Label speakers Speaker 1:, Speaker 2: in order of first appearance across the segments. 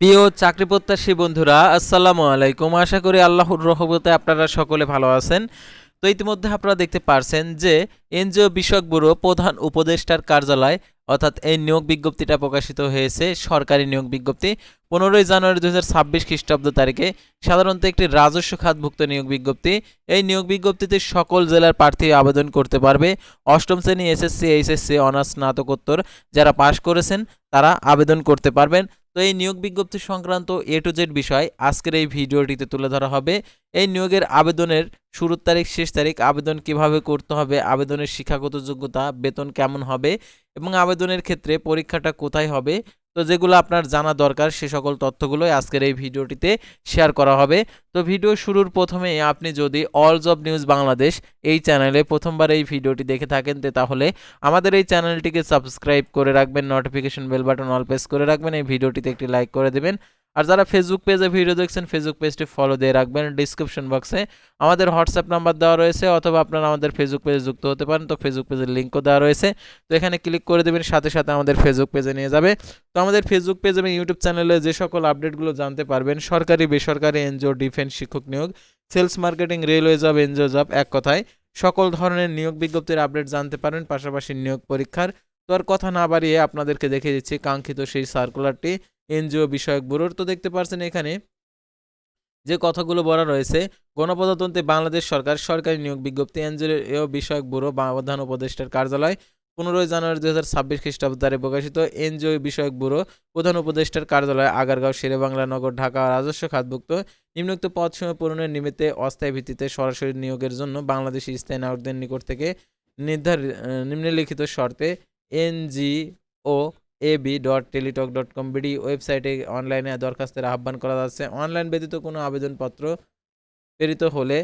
Speaker 1: প্রিয় চাকরি প্রত্যাশী বন্ধুরা, আসসালামু আলাইকুম। আশা করি আল্লাহর রহমতে আপনারা সকলে ভালো আছেন। তো ইতিমধ্যে আপনারা দেখতে পারছেন যে এনজিও বিষয়ক ব্যুরো প্রধান উপদেষ্টার কার্যালয়, অর্থাৎ এই নিয়োগ বিজ্ঞপ্তিটা প্রকাশিত হয়েছে, সরকারি নিয়োগ বিজ্ঞপ্তি, পনেরোই জানুয়ারি দু হাজার ছাব্বিশ খ্রিস্টাব্দ তারিখে। সাধারণত একটি রাজস্ব খাতভুক্ত নিয়োগ বিজ্ঞপ্তি। এই নিয়োগ বিজ্ঞপ্তিতে সকল জেলার প্রার্থী আবেদন করতে পারবে। অষ্টম শ্রেণি এসএসসি, এইচএসসি, অনার্স, স্নাতকোত্তর যারা পাশ করেছেন, তারা আবেদন করতে পারবেন। তো এই নিয়োগ বিজ্ঞপ্তি সংক্রান্ত এ টু জেড বিষয় আজকের এই ভিডিওটিতে তুলে ধরা হবে। এই নিয়োগের আবেদনের শুরুর তারিখ, শেষ তারিখ, আবেদন কীভাবে করতে হবে, আবেদনের শিক্ষাগত যোগ্যতা, বেতন কেমন হবে এবং আবেদনের ক্ষেত্রে পরীক্ষাটা কোথায় হবে তো যেগুলো আপনার জানা দরকার সে সকল তথ্যগুলোই আজকের এই ভিডিওটিতে শেয়ার করা হবে। তো ভিডিও শুরুর প্রথমে আপনি যদি অলস জব নিউজ বাংলাদেশ এই চ্যানেলে প্রথমবার এই ভিডিওটি দেখে থাকেন তাহলে আমাদের এই চ্যানেলটিকে সাবস্ক্রাইব করে রাখবেন notification bell button all press করে রাখবেন, এই ভিডিওটিতে একটি লাইক করে দেবেন। আর যারা ফেসবুক পেজে ভিডিও দেখছেন ফেসবুক পেজটি ফলো দিয়ে রাখবেন। ডিসক্রিপশন বক্সে আমাদের হোয়াটসঅ্যাপ নাম্বার দেওয়া রয়েছে, অথবা আপনারা আমাদের ফেসবুক পেজে যুক্ত হতে পারেন। তো ফেসবুক পেজের লিঙ্কও দেওয়া রয়েছে। তো এখানে ক্লিক করে দেবেন, সাথে সাথে আমাদের ফেসবুক পেজে নিয়ে যাবে। তো আমাদের ফেসবুক পেজ এবং ইউটিউব চ্যানেলে যে সকল আপডেটগুলো জানতে পারবেন, সরকারি, বেসরকারি এনজিও ডিফেন্স শিক্ষক নিয়োগ sales marketing railway job NGO job এক কথায় সকল ধরনের নিয়োগ বিজ্ঞপ্তির আপডেট জানতে পারেন পাশাপাশি নিয়োগ পরীক্ষার। তো আর কথা না বাড়িয়ে আপনাদেরকে দেখিয়ে দিচ্ছি কাঙ্ক্ষিত সেই সার্কুলারটি এনজিও বিষয়ক ব্যুরোর তো দেখতে পারছেন এখানে যে কথাগুলো বলা রয়েছে, গণপ্রজাতন্ত্রী বাংলাদেশ সরকার সরকারি নিয়োগ বিজ্ঞপ্তি এনজিও বিষয়ক ব্যুরো প্রধান উপদেষ্টার কার্যালয় পনেরোই জানুয়ারি দু হাজার ছাব্বিশ খ্রিস্টাব্দ প্রকাশিত এনজিও বিষয়ক ব্যুরো প্রধান উপদেষ্টার কার্যালয় আগারগাঁও, শেরেবাংলা নগর, ঢাকা রাজস্ব খাতভুক্ত। নিম্নোক্ত পদসমূহ পূরণের নিমিত্তে অস্থায়ী ভিত্তিতে সরাসরি নিয়োগের জন্য বাংলাদেশি স্থায়ী নাগরিকদের নিকট থেকে নির্ধারিত নিম্নলিখিত শর্তে NGO AB dot Teletalk dot com BD ওয়েবসাইটে অনলাইনে দরখাস্তের আহ্বান করা যাচ্ছে। অনলাইন ব্যতীত কোনো আবেদনপত্র প্রেরিত হলে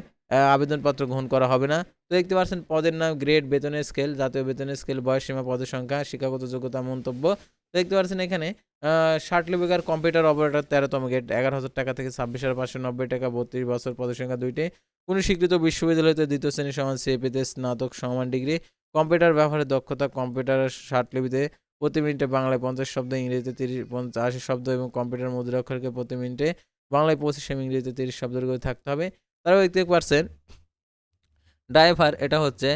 Speaker 1: আবেদনপত্র গ্রহণ করা হবে না। তো দেখতে পাচ্ছেন, পদের নাম গ্রেড, বেতনের স্কেল, জাতীয় বেতনের স্কেল বয়স সীমা পদের সংখ্যা শিক্ষাগত যোগ্যতা, মন্তব্য। দেখতে পাচ্ছেন এখানে ষাট লিপিকার কম্পিউটার অপারেটর তেরোতম গেট এগারো হাজার টাকা থেকে ছাব্বিশ হাজার পাঁচশো নব্বই টাকা, বত্রিশ বছর পদের সংখ্যা দুইটি। কোনো স্বীকৃত বিশ্ববিদ্যালয়তে দ্বিতীয় শ্রেণি সমান সিএপিতে স্নাতক সমান ডিগ্রি। কম্পিউটার ব্যবহারের দক্ষতা কম্পিউটার ষাট লিপিতে প্রতি মিনিটে বাংলায় পঞ্চাশ শব্দ, ইংরেজিতে তিরিশ আশি শব্দ এবং কম্পিউটার মুদ্রা অক্ষরকে প্রতি মিনিটে বাংলায় পঁচিশ এবং ইংরেজিতে তিরিশ শব্দের করে থাকতে হবে। তারপর দেখতে পারছেন ড্রাইভার, এটা হচ্ছে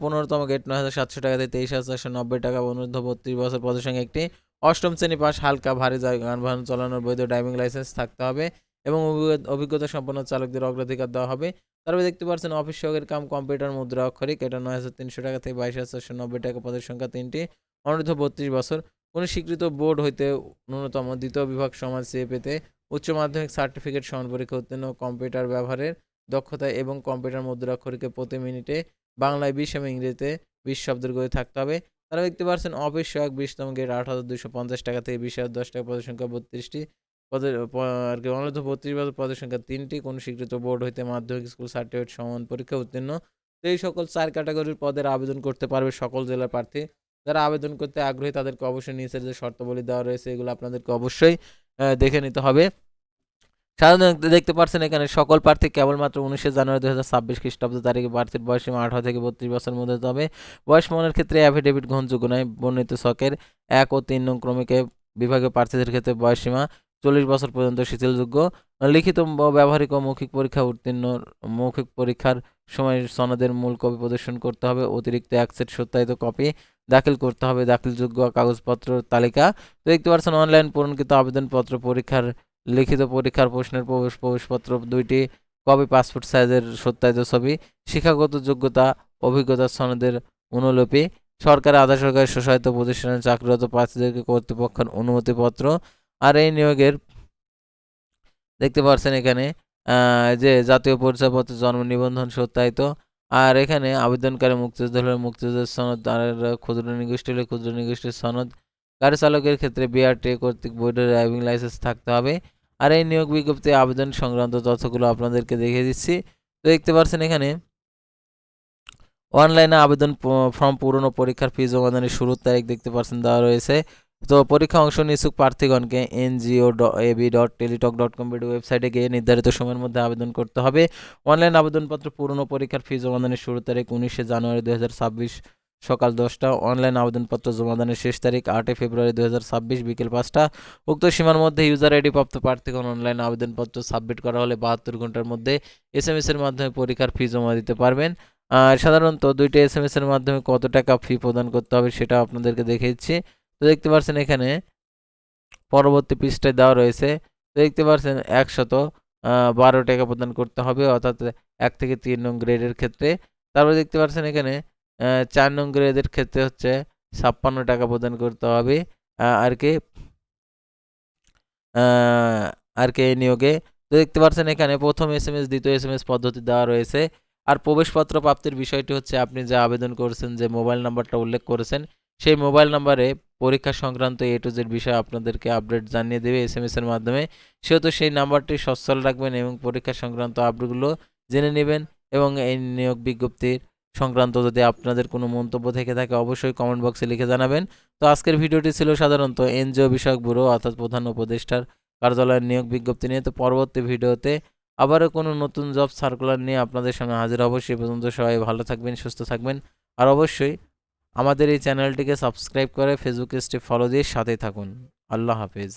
Speaker 1: পনেরোতম গেট নয় হাজার সাতশো টাকা থেকে তেইশ হাজার চারশো নব্বই টাকা অনুর্ধ বত্রিশ বছর পদের সঙ্গে একটি। অষ্টম শ্রেণি পাস, হালকা, ভারী যানবাহন চালানোর বৈধ ড্রাইভিং লাইসেন্স থাকতে হবে এবং অভিজ্ঞ- অভিজ্ঞতা সম্পন্ন চালকদের অগ্রাধিকার দেওয়া হবে। তারপরে দেখতে পাচ্ছেন অফিস সহকারী কাম কম্পিউটার মুদ্রা অক্ষরিক এটা নয় হাজার তিনশো টাকা থেকে বাইশ হাজার চারশো নব্বই টাকা পদের সংখ্যা তিনটি। অনূর্ধ্ব বত্রিশ বছর। কোনো স্বীকৃত বোর্ড হইতে ন্যূনতম দ্বিতীয় বিভাগ সমাজ চেয়ে পেতে উচ্চ মাধ্যমিক সার্টিফিকেট সমান পরীক্ষা উত্তীর্ণ কম্পিউটার ব্যবহারের দক্ষতা এবং কম্পিউটার মুদ্রাক্ষরকে প্রতি মিনিটে বাংলায় বিশ এবং ইংরেজিতে বিশ শব্দের করে থাকতে হবে। তারা দেখতে পাচ্ছেন অফিস সহায়ক বিশতম গেট আট হাজার দুশো পঞ্চাশ টাকা থেকে বিশ হাজার দশ টাকা পদের সংখ্যা বত্রিশটি। পদের আর কি, অনূর্ধ্ব বত্রিশ বছর পদের সংখ্যা তিনটি। কোনো স্বীকৃত বোর্ড হইতে মাধ্যমিক স্কুল সার্টিফিকেট সমান পরীক্ষা উত্তীর্ণ। এই সকল চার ক্যাটাগরির পদের আবেদন করতে পারবে সকল জেলার প্রার্থী। যারা আবেদন করতে আগ্রহী, তাদেরকে অবশ্যই নিচের যে শর্তাবলী দেওয়া রয়েছে, এগুলো আপনাদেরকে অবশ্যই দেখে নিতে হবে। সাধারণত দেখতে পাচ্ছেন এখানে সকল প্রার্থী কেবলমাত্র উনিশে জানুয়ারি দু হাজার ছাব্বিশ খ্রিস্টাব্দ তারিখে প্রার্থীর বয়স সীমা আঠারো থেকে বত্রিশ বছর মধ্যে হবে। বয়স মনের ক্ষেত্রে অ্যাফিডেভিট গ্রহণযোগ্য নয়। বর্ণিত ছকের এক ও তিন নং ক্রমিকে বিভাগীয় প্রার্থীদের ক্ষেত্রে বয়স সীমা চল্লিশ বছর পর্যন্ত শিথিলযোগ্য। লিখিত ব্যবহারিক ও মৌখিক পরীক্ষা উত্তীর্ণ মৌখিক পরীক্ষার সময় সনদের মূল কপি প্রদর্শন করতে হবে। অতিরিক্ত এক সেট সত্যায়িত কপি দাখিল করতে হবে দাখিলযোগ্য কাগজপত্র তালিকা। তো দেখতে পাচ্ছেন, অনলাইন পূরণকৃত আবেদনপত্র, পরীক্ষার, লিখিত পরীক্ষার, প্রশ্নের প্রবেশ, প্রবেশপত্র, দুইটি কপি, পাসপোর্ট সাইজের সত্যায়িত ছবি, শিক্ষাগত যোগ্যতা, অভিজ্ঞতা সনদের অনুলিপি, সরকারি, আধা সরকারি স্বশাসিত প্রতিষ্ঠানে চাকরিরত প্রার্থীদেরকে কর্তৃপক্ষের অনুমতিপত্র। আর এই নিয়োগের দেখতে পাচ্ছেন এখানে যে জাতীয় পরিচয়পত্র, জন্ম নিবন্ধন সত্যায়িত আর এখানে আবেদনকারী মুক্তিযোদ্ধা হলে মুক্তিযোদ্ধার সনদ, আর ক্ষুদ্র নিগোষ্ঠী হলে ক্ষুদ্র নিগোষ্ঠীর সনদ। গাড়ি চালকের ক্ষেত্রে বিআরটি কর্তৃক বৈধ ড্রাইভিং লাইসেন্স থাকতে হবে। আর এই নিয়োগ বিজ্ঞপ্তি আবেদন সংক্রান্ত তথ্যগুলো আপনাদেরকে দেখিয়ে দিচ্ছি। তো দেখতে পাচ্ছেন এখানে অনলাইনে আবেদন ফর্ম পূরণ ও পরীক্ষার ফি জমাদানের শুরুর তারিখ দেখতে পাচ্ছেন দেওয়া রয়েছে। তো পরীক্ষা অংশ নিয়ে ইচ্ছুক প্রার্থীগণকে NGO AB dot, Teletalk dot com ওয়েবসাইটে গিয়ে নির্ধারিত সময়ের মধ্যে আবেদন করতে হবে। অনলাইন আবেদনপত্র পূরণ পরীক্ষার ফি জমাদানের শুরুর তারিখ উনিশে জানুয়ারি দু ছাব্বিশ সকাল দশটা। অনলাইন আবেদনপত্র জমাদানের শেষ তারিখ আটই ফেব্রুয়ারি দু ছাব্বিশ বিকেল পাঁচটা। উক্ত সীমার মধ্যে ইউজার আইডি প্রাপ্ত প্রার্থীগণ অনলাইন আবেদনপত্র সাবমিট করা হলে বাহাত্তর ঘণ্টার মধ্যে এস এম এর মাধ্যমে পরীক্ষার ফি জমা দিতে পারবেন। আর সাধারণত দুইটা এস এম এর মাধ্যমে কত টাকা ফি প্রদান করতে হবে সেটা আপনাদেরকে দেখিয়েছি। তো দেখতে পাচ্ছেন এখানে পরবর্তী পৃষ্ঠায় দেওয়া রয়েছে। তো দেখতে পাচ্ছেন একশত বারো টাকা প্রদান করতে হবে, অর্থাৎ এক থেকে তিন নং গ্রেডের ক্ষেত্রে। তারপরে দেখতে পাচ্ছেন এখানে চার নং গ্রেডের ক্ষেত্রে হচ্ছে ছাপ্পান্ন টাকা প্রদান করতে হবে আর কি আর কি এই নিয়োগে। তো দেখতে পাচ্ছেন এখানে প্রথম এস এম এস, দ্বিতীয় এস এম এস পদ্ধতি দেওয়া রয়েছে। আর প্রবেশপত্র প্রাপ্তির বিষয়টি হচ্ছে আপনি যে আবেদন করেছেন, যে মোবাইল নাম্বারটা উল্লেখ করেছেন, সেই মোবাইল নাম্বারে পরীক্ষা সংক্রান্ত এ টু জেড বিষয়ে আপনাদেরকে আপডেট জানিয়ে দেবে এস এম এস এর মাধ্যমে। সেহেতু সেই নাম্বারটি সচ্ছল রাখবেন এবং পরীক্ষা সংক্রান্ত আপডেটগুলো জেনে নেবেন এবং এই নিয়োগ বিজ্ঞপ্তির সংক্রান্ত যদি আপনাদের কোনো মন্তব্য থেকে থাকে, অবশ্যই কমেন্ট বক্সে লিখে জানাবেন। তো আজকের ভিডিওটি ছিল সাধারণত এনজিও বিষয়ক ব্যুরো অর্থাৎ প্রধান উপদেষ্টার কার্যালয়ের নিয়োগ বিজ্ঞপ্তি নিয়ে। তো পরবর্তী ভিডিওতে আবারও কোনো নতুন জব সার্কুলার নিয়ে আপনাদের সামনে হাজির হব। সে পর্যন্ত সবাই ভালো থাকবেন, সুস্থ থাকবেন। আর অবশ্যই আমাদের এই চ্যানেলটিকে সাবস্ক্রাইব করে ফেসবুক পেজটি ফলো দিয়ে সাথে থাকুন। আল্লাহ হাফিজ।